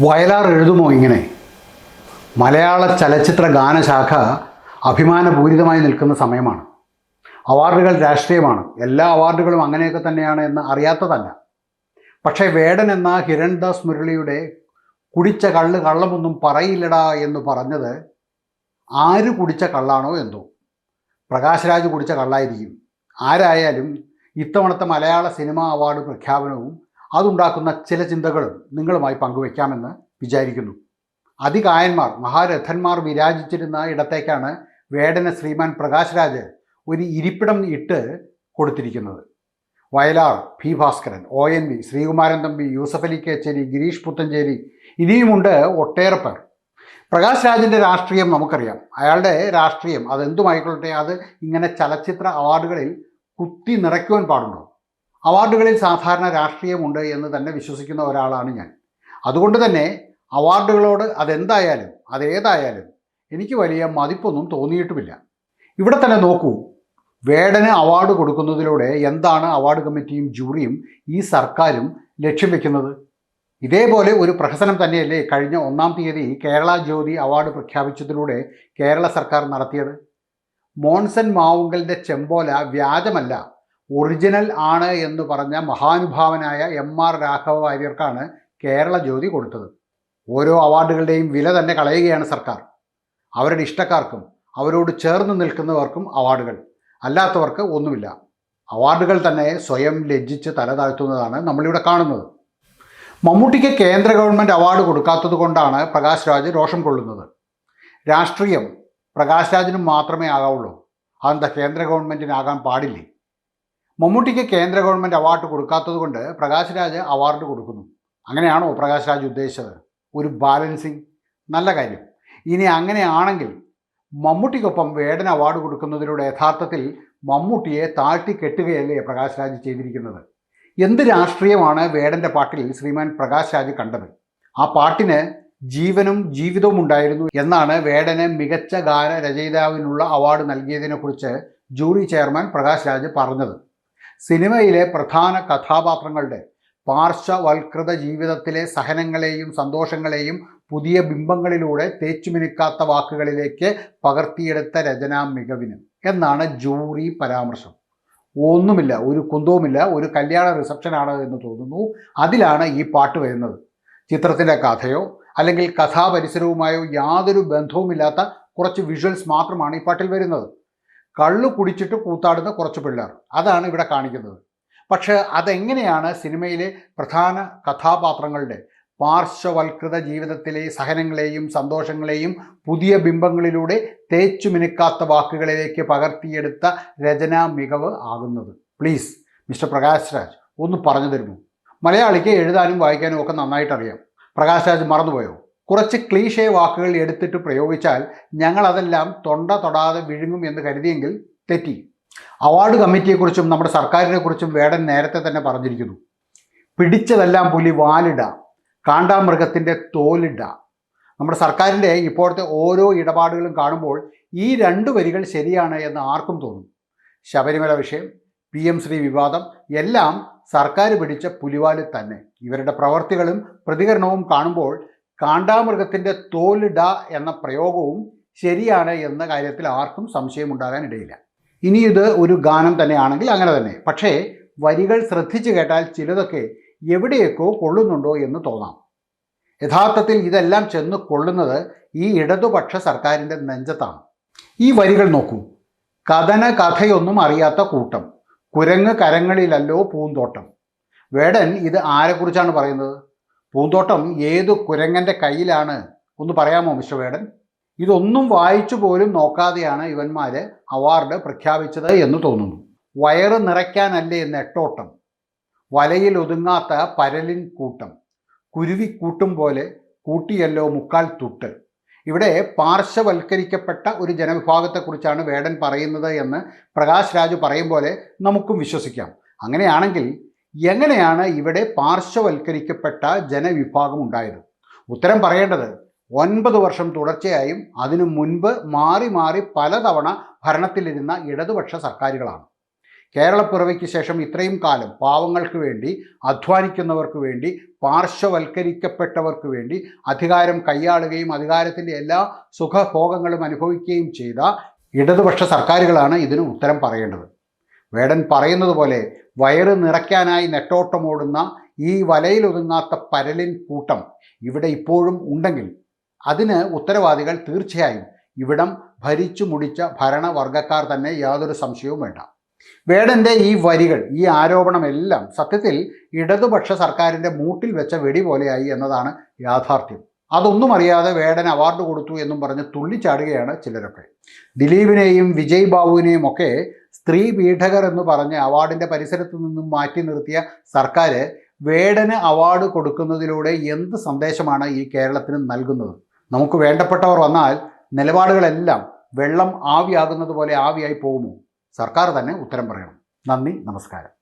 വയലാർ എഴുതുമോ ഇങ്ങനെ? മലയാള ചലച്ചിത്ര ഗാനശാഖ അഭിമാനപൂരിതമായി നിൽക്കുന്ന സമയമാണ്. അവാർഡുകൾ രാഷ്ട്രീയമാണ്. എല്ലാ അവാർഡുകളും അങ്ങനെയൊക്കെ തന്നെയാണ് എന്ന് അറിയാത്തതല്ല. പക്ഷേ വേടൻ എന്ന ഹിരൺദാസ് മുരളിയുടെ കുടിച്ച കള്ള് കള്ളമൊന്നും പറയില്ലടാ എന്ന് പറഞ്ഞത് ആര് കുടിച്ച കള്ളാണോ എന്തോ? പ്രകാശ് രാജ് കുടിച്ച കള്ളായിരിക്കും. ആരായാലും ഇത്തവണത്തെ മലയാള സിനിമാ അവാർഡ് പ്രഖ്യാപനവും അതുണ്ടാക്കുന്ന ചില ചിന്തകളും നിങ്ങളുമായി പങ്കുവയ്ക്കാമെന്ന് വിചാരിക്കുന്നു. അതികായന്മാർ മഹാരഥന്മാർ വിരാജിച്ചിരുന്ന ഇടത്തേക്കാണ് വേടന ശ്രീമാൻ പ്രകാശ്രാജ് ഒരു ഇരിപ്പിടം ഇട്ട് കൊടുത്തിരിക്കുന്നത്. Vayalar P. Bhaskaran O. N. V Sreekumaran Thampi Yusuf Ali Kecheri Gireesh Puthenchery ഇനിയുമുണ്ട് ഒട്ടേറെ പേർ പ്രകാശ് രാജിന്റെ രാഷ്ട്രീയം നമുക്കറിയാം. അയാളുടെ രാഷ്ട്രീയം അതെന്തുമായിക്കൊള്ളട്ടെ അത് ഇങ്ങനെ ചലച്ചിത്ര അവാർഡുകളിൽ കുത്തി നിറയ്ക്കുവാൻ പാടുണ്ടോ? അവാർഡുകളിൽ സാധാരണ രാഷ്ട്രീയമുണ്ട് എന്ന് തന്നെ വിശ്വസിക്കുന്ന ഒരാളാണ് ഞാൻ. അതുകൊണ്ട് തന്നെ അവാർഡുകളോട് അതെന്തായാലും അതേതായാലും എനിക്ക് വലിയ മതിപ്പൊന്നും തോന്നിയിട്ടുമില്ല. ഇവിടെ തന്നെ നോക്കൂ വേടന് അവാർഡ് കൊടുക്കുന്നതിലൂടെ എന്താണ് അവാർഡ് കമ്മിറ്റിയും ജൂറിയും ഈ സർക്കാരും ലക്ഷ്യം വെക്കുന്നത്? ഇതേപോലെ ഒരു പ്രഹസനം തന്നെയല്ലേ കഴിഞ്ഞ ഒന്നാം തീയതി കേരള ജ്യോതി അവാർഡ് പ്രഖ്യാപിച്ചതിലൂടെ കേരള സർക്കാർ നടത്തിയത്? മോൺസൺ മാവുങ്കലിന്റെ ചെമ്പോല വ്യാജമല്ല. ഒറിജിനൽ ആണ് എന്ന് പറഞ്ഞ മഹാനുഭാവനായ എം ആർ രാഘവ വാര്യർക്കാണ് കേരള ജ്യോതി കൊടുത്തത്. ഓരോ അവാർഡുകളുടെയും വില തന്നെ കളയുകയാണ് സർക്കാർ. അവരുടെ ഇഷ്ടക്കാർക്കും അവരോട് ചേർന്ന് നിൽക്കുന്നവർക്കും അവാർഡുകൾ. അല്ലാത്തവർക്ക് ഒന്നുമില്ല. അവാർഡുകൾ തന്നെ സ്വയം ലജ്ജിച്ച് തല താഴ്ത്തുന്നതാണ് നമ്മളിവിടെ കാണുന്നത്. മമ്മൂട്ടിക്ക് കേന്ദ്ര ഗവൺമെന്റ് അവാർഡ് കൊടുക്കാത്തത് കൊണ്ടാണ് പ്രകാശ് രാജ് രോഷം കൊള്ളുന്നത്. രാഷ്ട്രീയം പ്രകാശ് രാജിനും മാത്രമേ ആകാവുള്ളൂ. അതെന്താ കേന്ദ്ര ഗവൺമെന്റിനാകാൻ പാടില്ലേ? മമ്മൂട്ടിക്ക് കേന്ദ്ര ഗവൺമെന്റ് അവാർഡ് കൊടുക്കാത്തത് കൊണ്ട് പ്രകാശ് രാജ് അവാർഡ് കൊടുക്കുന്നു. അങ്ങനെയാണോ പ്രകാശ് രാജ് ഉദ്ദേശിച്ചത്? ഒരു ബാലൻസിങ് നല്ല കാര്യം. ഇനി അങ്ങനെയാണെങ്കിൽ മമ്മൂട്ടിക്കൊപ്പം വേടൻ അവാർഡ് കൊടുക്കുന്നതിലൂടെ യഥാർത്ഥത്തിൽ മമ്മൂട്ടിയെ താഴ്ത്തി കെട്ടുകയല്ലേ പ്രകാശ് രാജ് ചെയ്തിരിക്കുന്നത്? എന്ത് രാഷ്ട്രീയമാണ് വേടന്റെ പാട്ടിൽ ശ്രീമാൻ പ്രകാശ് രാജ് കണ്ടത്? ആ പാട്ടിന് ജീവനും ജീവിതവും ഉണ്ടായിരുന്നു എന്നാണ് വേടന് മികച്ച ഗാന രചയിതാവിനുള്ള അവാർഡ് നൽകിയതിനെക്കുറിച്ച് ജൂറി ചെയർമാൻ പ്രകാശ് രാജ് പറഞ്ഞത്. സിനിമയിലെ പ്രധാന കഥാപാത്രങ്ങളുടെ പാർശ്വവൽകൃത ജീവിതത്തിലെ സഹനങ്ങളെയും സന്തോഷങ്ങളെയും പുതിയ ബിംബങ്ങളിലൂടെ തേച്ചുമിനുക്കാത്ത വാക്കുകളിലേക്ക് പകർത്തിയെടുത്ത രചനാ മികവിന് എന്നാണ് ജൂറി പരാമർശം. ഒന്നുമില്ല ഒരു കുന്തവുമില്ല ഒരു കല്യാണ റിസപ്ഷനാണ് എന്ന് തോന്നുന്നു. അതിലാണ് ഈ പാട്ട് വരുന്നത്. ചിത്രത്തിന്റെ കഥയോ അല്ലെങ്കിൽ കഥാപരിസരവുമായോ യാതൊരു ബന്ധവുമില്ലാത്ത കുറച്ച് വിഷ്വൽസ് മാത്രമാണ് ഈ പാട്ടിൽ വരുന്നത്. കള്ളു കുടിച്ചിട്ട് കൂത്താടുന്ന കുറച്ച് പിള്ളേർ. അതാണ് ഇവിടെ കാണിക്കുന്നത്. പക്ഷേ അതെങ്ങനെയാണ് സിനിമയിലെ പ്രധാന കഥാപാത്രങ്ങളുടെ പാർശ്വവൽകൃത ജീവിതത്തിലെ സഹനങ്ങളെയും സന്തോഷങ്ങളെയും പുതിയ ബിംബങ്ങളിലൂടെ തേച്ചു മിനുക്കാത്ത വാക്കുകളിലേക്ക് പകർത്തിയെടുത്ത രചനാ മികവ് ആകുന്നത്? പ്ലീസ് മിസ്റ്റർ പ്രകാശ് രാജ് ഒന്ന് പറഞ്ഞു തരുമോ? മലയാളിക്ക് എഴുതാനും വായിക്കാനും ഒക്കെ നന്നായിട്ടറിയാം. പ്രകാശ് രാജ് മറന്നുപോയോ? കുറച്ച് ക്ലീഷേ വാക്കുകൾ എടുത്തിട്ട് പ്രയോഗിച്ചാൽ ഞങ്ങൾ അതെല്ലാം തൊണ്ട തൊടാതെ വിഴുങ്ങും എന്ന് കരുതിയെങ്കിൽ തെറ്റി. അവാർഡ് കമ്മിറ്റിയെക്കുറിച്ചും നമ്മുടെ സർക്കാരിനെ കുറിച്ചും വേടൻ നേരത്തെ തന്നെ പറഞ്ഞിരിക്കുന്നു. പിടിച്ചതെല്ലാം പുലി വാലിട കാണ്ടാമൃഗത്തിന്റെ തോലിട. നമ്മുടെ സർക്കാരിന്റെ ഇപ്പോഴത്തെ ഓരോ ഇടപാടുകളും കാണുമ്പോൾ ഈ രണ്ട് വരികൾ ശരിയാണ് എന്ന് ആർക്കും തോന്നും. ശബരിമല വിഷയം പി എം ശ്രീ വിവാദം എല്ലാം സർക്കാർ പിടിച്ച പുലിവാൽ തന്നെ. ഇവരുടെ പ്രവർത്തികളും പ്രതികരണവും കാണുമ്പോൾ കാണ്ടാമൃഗത്തിന്റെ തോലിട എന്ന പ്രയോഗവും ശരിയാണ് എന്ന കാര്യത്തിൽ ആർക്കും സംശയമുണ്ടാകാൻ ഇടയില്ല ഇനി ഇത് ഒരു ഗാനം തന്നെയാണെങ്കിൽ അങ്ങനെ തന്നെ. പക്ഷേ വരികൾ ശ്രദ്ധിച്ചു കേട്ടാൽ ചിലതൊക്കെ എവിടെയൊക്കെയോ കൊള്ളുന്നുണ്ടോ എന്ന് തോന്നാം. യഥാർത്ഥത്തിൽ ഇതെല്ലാം ചെന്ന് കൊള്ളുന്നത് ഈ ഇടതുപക്ഷ സർക്കാരിന്റെ നെഞ്ചത്താണ്. ഈ വരികൾ നോക്കൂ. കഥന കഥയൊന്നും അറിയാത്ത കൂട്ടം. കുരങ്ങ് കരങ്ങളിലല്ലോ പൂന്തോട്ടം. വേടൻ ഇത് ആരെക്കുറിച്ചാണ് പറയുന്നത്? പൂന്തോട്ടം ഏതു കുരങ്ങന്റെ കയ്യിലാണ് ഒന്ന് പറയാമോ മിസ്റ്റർ വേടൻ? ഇതൊന്നും വായിച്ചു പോലും നോക്കാതെയാണ് ഇവന്മാർ അവാർഡ് പ്രഖ്യാപിച്ചത് എന്ന് തോന്നുന്നു. വയറ് നിറയ്ക്കാനല്ലേ നെട്ടോട്ടം വലയിൽ ഒതുങ്ങാത്ത പരലിൻ കൂട്ടം. കുരുവി കൂട്ടും പോലെ കൂട്ടിയല്ലോ മുക്കാൽ തുട്ട്. ഇവിടെ പാർശ്വവൽക്കരിക്കപ്പെട്ട ഒരു ജനവിഭാഗത്തെക്കുറിച്ചാണ് വേടൻ പറയുന്നത് എന്ന് പ്രകാശ് രാജു പറയും പോലെ നമുക്കും വിശ്വസിക്കാം. അങ്ങനെയാണെങ്കിൽ എങ്ങനെയാണ് ഇവിടെ പാർശ്വവൽക്കരിക്കപ്പെട്ട ജനവിഭാഗം ഉണ്ടായത്? ഉത്തരം പറയേണ്ടത് ഒൻപത് വർഷം തുടർച്ചയായും അതിനു മുൻപ് മാറി മാറി പലതവണ ഭരണത്തിലിരുന്ന ഇടതുപക്ഷ സർക്കാരുകളാണ്. കേരളപ്പിറവിക്ക് ശേഷം ഇത്രയും കാലം പാവങ്ങൾക്ക് വേണ്ടി അധ്വാനിക്കുന്നവർക്ക് വേണ്ടി പാർശ്വവൽക്കരിക്കപ്പെട്ടവർക്ക് വേണ്ടി അധികാരം കൈയാളുകയും അധികാരത്തിന്റെ എല്ലാ സുഖഭോഗങ്ങളും അനുഭവിക്കുകയും ചെയ്ത ഇടതുപക്ഷ സർക്കാരുകളാണ് ഇതിന് ഉത്തരം പറയേണ്ടത്. വേടൻ പറയുന്നത് പോലെ വയറ് നിറയ്ക്കാനായി നെട്ടോട്ടമോടുന്ന ഈ വലയിലൊതുങ്ങാത്ത പരലിൻ കൂട്ടം ഇവിടെ ഇപ്പോഴും ഉണ്ടെങ്കിൽ അതിന് ഉത്തരവാദികൾ തീർച്ചയായും ഇവിടം ഭരിച്ചു മുടിച്ച ഭരണവർഗക്കാർ തന്നെ യാതൊരു സംശയവും വേണ്ട. വേടന്റെ ഈ വരികൾ ഈ ആരോപണമെല്ലാം സത്യത്തിൽ ഇടതുപക്ഷ സർക്കാരിന്റെ മൂട്ടിൽ വെച്ച വെടി പോലെയായി എന്നതാണ് യാഥാർത്ഥ്യം. അതൊന്നും അറിയാതെ വേടൻ അവാർഡ് കൊടുത്തു എന്നും പറഞ്ഞ് തുള്ളിച്ചാടുകയാണ് ചിലരൊക്കെ. ദിലീപിനെയും വിജയ് ബാബുവിനെയും ഒക്കെ സ്ത്രീ പീഠകർ എന്ന് പറഞ്ഞ് അവാർഡിന്റെ പരിസരത്ത് നിന്നും മാറ്റി നിർത്തിയ സർക്കാർ വേടന് അവാർഡ് കൊടുക്കുന്നതിലൂടെ എന്ത് സന്ദേശമാണ് ഈ കേരളത്തിന് നൽകുന്നത്? നമുക്ക് വേണ്ടപ്പെട്ടവർ വന്നാൽ നിലപാടുകളെല്ലാം വെള്ളം ആവിയാകുന്നത് പോലെ ആവിയായി പോകുമോ? സർക്കാർ തന്നെ ഉത്തരം പറയണം. നന്ദി നമസ്കാരം.